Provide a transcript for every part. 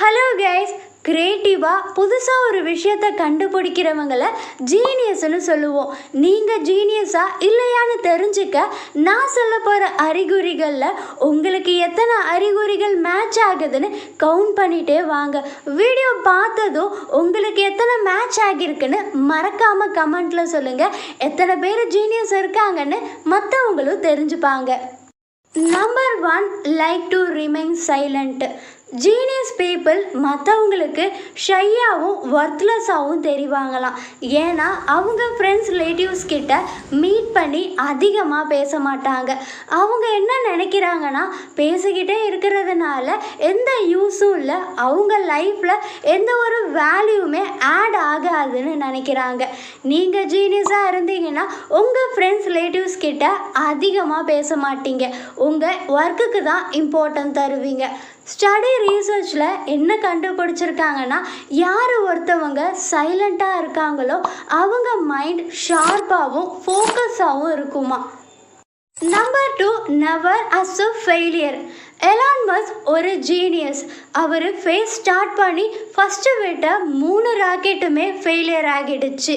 Hello guys கிரியேட்டிவாக புதுசாக ஒரு விஷயத்தை கண்டுபிடிக்கிறவங்கள ஜீனியஸ்னு சொல்லுவோம். நீங்கள் ஜீனியஸா இல்லையான்னு தெரிஞ்சுக்க நான் சொல்ல போகிற அறிகுறிகளில் உங்களுக்கு எத்தனை அறிகுறிகள் மேட்ச் ஆகுதுன்னு கவுண்ட் பண்ணிகிட்டே வாங்க. வீடியோ பார்த்ததும் உங்களுக்கு எத்தனை மேட்ச் ஆகியிருக்குன்னு மறக்காமல் கமெண்ட்டில் சொல்லுங்கள் எத்தனை பேர் ஜீனியஸ் இருக்காங்கன்னு மற்றவங்களும் தெரிஞ்சுப்பாங்க. Number one like to remain silent genius people மற்றவங்களுக்கு ஷையாகவும் ஒர்த்லெஸ்ஸாகவும் தெரிவாங்களாம். ஏன்னா அவங்க ஃப்ரெண்ட்ஸ் ரிலேட்டிவ்ஸ் கிட்ட மீட் பண்ணி அதிகமாக பேச மாட்டாங்க. அவங்க என்ன நினைக்கிறாங்கன்னா பேசிக்கிட்டே இருக்கிறதுனால எந்த யூஸும் இல்லை அவங்க லைஃப்பில் எந்த ஒரு வேல்யூமே ஆட் ஆகாதுன்னு நினைக்கிறாங்க. நீங்கள் ஜீனியஸாக இருந்தீங்கன்னா உங்கள் ஃப்ரெண்ட்ஸ் ரிலேட்டிவ்ஸ் கிட்ட அதிகமாக பேச மாட்டீங்க. உங்கள் ஒர்க்குக்கு தான் இம்பார்ட்டன்ட் தருவீங்க. ஸ்டடி ரீசர்ச்சில் என்ன கண்டுபிடிச்சிருக்காங்கன்னா யார் ஒருத்தவங்க சைலண்ட்டாக இருக்காங்களோ அவங்க மைண்ட் ஷார்ப்பாகவும் ஃபோக்கஸாகவும் இருக்குமா? Number two never as a failure Elon Musk ஒரு ஜீனியஸ் அவர் ஃபேஸ் ஸ்டார்ட் பண்ணி ஃபஸ்ட்டு விட்ட மூணு ராக்கெட்டுமே ஃபெயிலியர் ஆகிடுச்சு.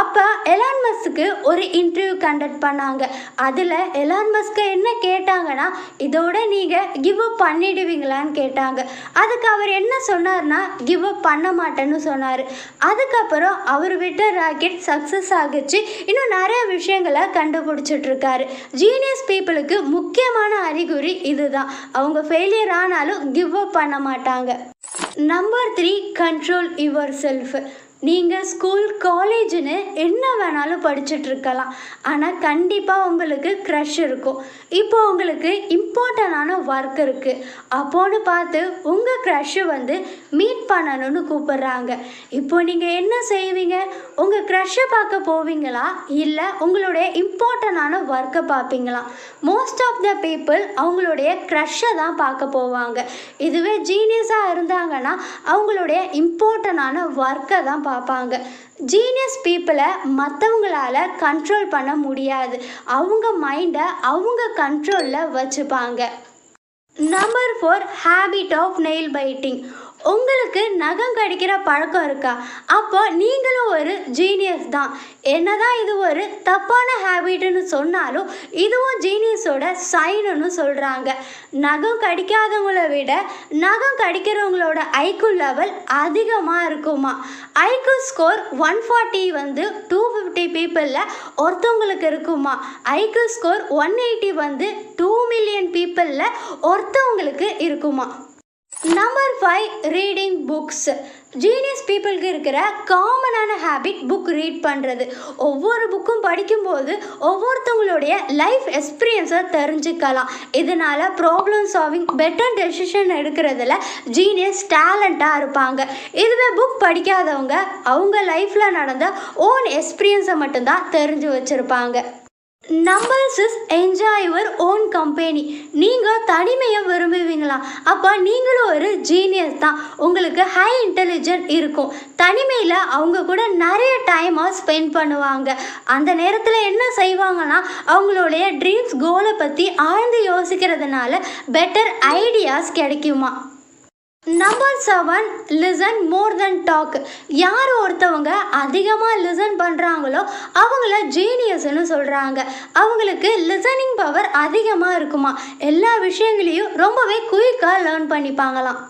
அப்போ எலான் மஸ்க்கு ஒரு இன்டர்வியூ கண்டக்ட் பண்ணாங்க. அதில் எலான் மஸ்க்கு என்ன கேட்டாங்கன்னா இதோட நீங்கள் கிவ் அப் பண்ணிடுவீங்களான்னு கேட்டாங்க. அதுக்கு அவர் என்ன சொன்னார்னா கிவ் அப் பண்ண மாட்டேன்னு சொன்னார். அதுக்கப்புறம் அவர் விட்ட ராக்கெட் சக்ஸஸ் ஆகிச்சு. இன்னும் நிறைய விஷயங்களை கண்டுபிடிச்சிட்ருக்காரு. ஜீனியஸ் பீப்புளுக்கு முக்கியமான அறிகுறி இதுதான். அவங்க ஃபெயிலியர் ஆனாலும் கிவ் அப் பண்ண மாட்டாங்க. Number three control your self நீங்கள் ஸ்கூல் காலேஜுன்னு என்ன வேணாலும் படிச்சுட்ருக்கலாம் ஆனால் கண்டிப்பாக உங்களுக்கு க்ரஷ் இருக்கும். இப்போ உங்களுக்கு இம்பார்ட்டண்டான ஒர்க் இருக்குது அப்போன்னு பார்த்து உங்கள் க்ரஷ்ஷு வந்து மீட் பண்ணணும்னு கூப்பிட்றாங்க. இப்போ நீங்கள் என்ன செய்வீங்க? உங்கள் க்ரஷ்ஷை பார்க்க போவீங்களா? இல்லை உங்களுடைய இம்பார்ட்டண்டான ஒர்க்கை பார்ப்பீங்களா? மோஸ்ட் ஆஃப் த பீப்புள் அவங்களுடைய க்ரஷ்ஷை தான் பார்க்க போவாங்க. இதுவே ஜீனியஸாக இருந்தாங்கன்னா அவங்களுடைய இம்பார்ட்டண்டான ஒர்க்கை தான் பார்ப்பாங்க. ஜீனியஸ் பீப்புளை மற்றவங்களால கண்ட்ரோல் பண்ண முடியாது. அவங்க மைண்டை அவங்க கண்ட்ரோலில் வச்சுப்பாங்க. Number four habit of nail biting உங்களுக்கு நகம் கடிக்கிற பழக்கம் இருக்கா? அப்போ நீங்களும் ஒரு ஜீனியஸ் தான். என்னதான் இது ஒரு தப்பான ஹேபிட்னு சொன்னாலும் இதுவும் ஜீனியஸோட சைனுன்னு சொல்கிறாங்க நகம் கடிக்காதவங்கள விட நகம் கடிக்கிறவங்களோட ஐக்கு லெவல் அதிகமாக இருக்குமா? ஐக்கு ஸ்கோர் ஒன் ஃபார்ட்டி வந்து டூ ஃபிஃப்டி பீப்புளில் ஒருத்தவங்களுக்கு இருக்குமா? ஐக்கு ஸ்கோர் ஒன் எயிட்டி வந்து டூ மில்லியன் பீப்புளில் ஒருத்தவங்களுக்கு இருக்குமா? Number five reading books genius பீப்புளுக்கு இருக்கிற காமனான ஹேபிட் புக் ரீட் பண்ணுறது ஒவ்வொரு புக்கும் படிக்கும்போது ஒவ்வொருத்தவங்களுடைய லைஃப் எக்ஸ்பீரியன்ஸை தெரிஞ்சுக்கலாம். இதனால் ப்ராப்ளம் சால்விங் பெட்டர் டெசிஷன் எடுக்கிறதுல ஜீனியஸ் டேலண்ட்டாக இருப்பாங்க. இதுவே புக் படிக்காதவங்க அவங்க லைஃப்பில் நடந்த ஓன் எக்ஸ்பீரியன்ஸை மட்டும்தான் தெரிஞ்சு வச்சுருப்பாங்க. நம்பர்ஸ் இஸ் என்ஜாய் யுவர் ஓன் கம்பெனி நீங்கள் தனிமையை விரும்புவீங்களா? அப்போ நீங்களும் ஒரு ஜீனியஸ் தான். உங்களுக்கு ஹை இன்டெலிஜென்ட் இருக்கும். தனிமையில் அவங்க கூட நிறைய டைமாக ஸ்பெண்ட் பண்ணுவாங்க. அந்த நேரத்தில் என்ன செய்வாங்கன்னா அவங்களுடைய ட்ரீம்ஸ் கோலை பற்றி ஆழ்ந்து யோசிக்கிறதுனால பெட்டர் ஐடியாஸ் கிடைக்குமா? Number seven listen more than talk யார் ஒருத்தவங்க அதிகமாக லிசன் பண்ணுறாங்களோ அவங்கள ஜீனியஸ்னு சொல்கிறாங்க அவங்களுக்கு லிசனிங் பவர் அதிகமாக இருக்குமா? எல்லா விஷயங்களையும் ரொம்பவே குயிக்காக லேர்ன் பண்ணிப்பாங்களாம்.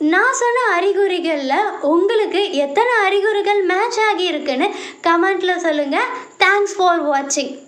நான் சொன்ன அறிகுறிகளில் உங்களுக்கு எத்தனை அறிகுறிகள் மேட்ச் ஆகியிருக்குன்னு கமெண்ட்டில் சொல்லுங்கள் தேங்க்ஸ் ஃபார் வாட்சிங்